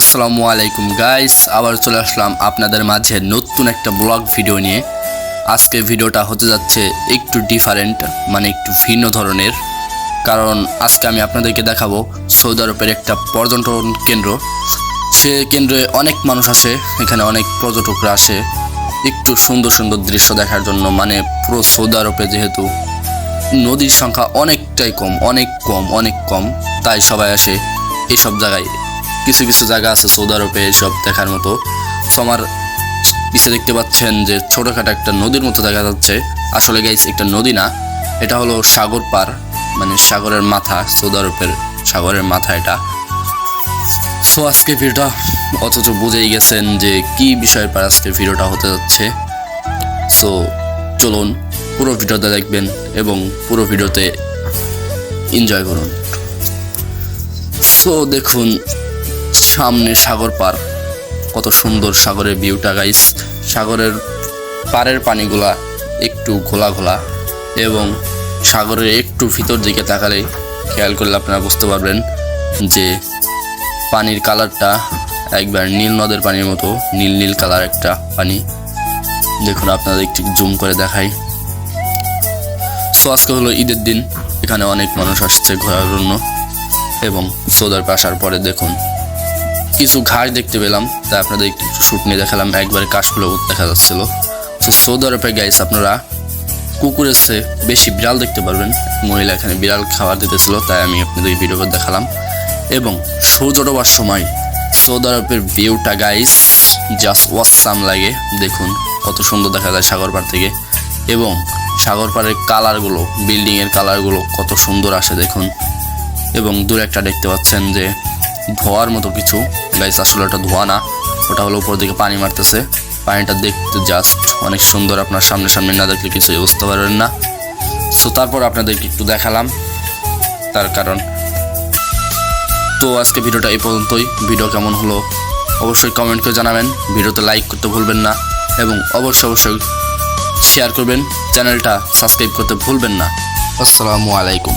আসসালামু আলাইকুম গাইস আবার চলে আসলাম আপনাদের মাঝে নতুন একটা ব্লগ ভিডিও নিয়ে। আজকে ভিডিওটা হতে যাচ্ছে একটু ডিফারেন্ট মানে একটু ভিন্ন ধরনের। কারণ আজকে আমি আপনাদেরকে দেখাবো সৌদি আরবের একটা পর্যটন কেন্দ্র। সে কেন্দ্রে অনেক মানুষ আসে, এখানে অনেক পর্যটকরা আসে। একটু সুন্দর সুন্দর দৃশ্য দেখার জন্য মানে পুরো সৌদি আরবে যেহেতু নদীর সংখ্যা অনেকটাই কম, অনেক কম অনেক কম, তাই সবাই আসে এসব জায়গায়। কিছু কিছু জায়গা আছে সৌদি আরবে এসব দেখার মতো। তো আমার পিছিয়ে দেখতে পাচ্ছেন যে ছোটোখাটো একটা নদীর মতো দেখা যাচ্ছে। আসলে গাইস একটা নদী না, এটা হলো সাগর পার মানে সাগরের মাথা, সৌদি আরবের সাগরের মাথা এটা। সো আজকে ভিডিওটা অথচ বুঝেই গেছেন যে কি বিষয়ের পর আজকে ভিডিওটা হতে যাচ্ছে। সো চলুন পুরো ভিডিওটা দেখবেন এবং পুরো ভিডিওতে এনজয় করুন। সো দেখুন সামনে সাগর পার। কত সুন্দর সাগরের ভিউটা গাইস সাগরের পাড়ের পানিগুলা একটু ঘোলা ঘোলা এবং সাগরের একটু ভিতর দিকে তাকালে খেয়াল করলে আপনারা বুঝতে পারবেন যে পানির কালারটা একবার নীল নদের পানির মতো, নীল নীল কালার একটা পানি। দেখুন, আপনাদের একটু জুম করে দেখাই। সো আজকে হলো ঈদের দিন। এখানে অনেক মানুষ আসছে ঘোরার জন্য এবং সৌদার আসার পরে দেখুন। কিছু ঘাস দেখতে পেলাম তাই আপনাদের একটু শুট নিয়ে দেখালাম। একবারে কাশফুলো দেখা যাচ্ছিল। তো সৌদি আরবে গাইস আপনারা কুকুরের চেয়ে বেশি বিড়াল দেখতে পারবেন। মহিলা এখানে বিড়াল খাবার দিতেছিল, তাই আমি আপনাদের ভিডিও দেখালাম। এবং সূর্য ডোবার সময় সৌদি আরবের ভিউটা গাইস জাস্ট ওয়াসাম লাগে। দেখুন, কত সুন্দর দেখা যায় সাগর পাড় থেকে। এবং সাগর পাড়ের কালারগুলো বিল্ডিংয়ের কালারগুলো কত সুন্দর আসে, দেখুন। এবং দূরে একটা দেখতে পাচ্ছেন যে, ধোয়ার মতো কিছু। গাইস আসলে ওটা ধোয়া না। ওটা হলো উপর দিকে পানি মারতেছে। পানিটা দেখতে জাস্ট অনেক সুন্দর আপনার সামনে সামনে না দেখলে কিছু বুঝতে পারবেন না। সো তারপর আপনাদেরকে একটু দেখালাম তার কারণ। তো আজকে ভিডিওটা এই পর্যন্তই। ভিডিও কেমন হলো অবশ্যই কমেন্ট করে জানাবেন। ভিডিওতে লাইক করতে ভুলবেন না এবং অবশ্যই অবশ্যই শেয়ার করবেন। চ্যানেলটা সাবস্ক্রাইব করতে ভুলবেন না। আসসালামু আলাইকুম।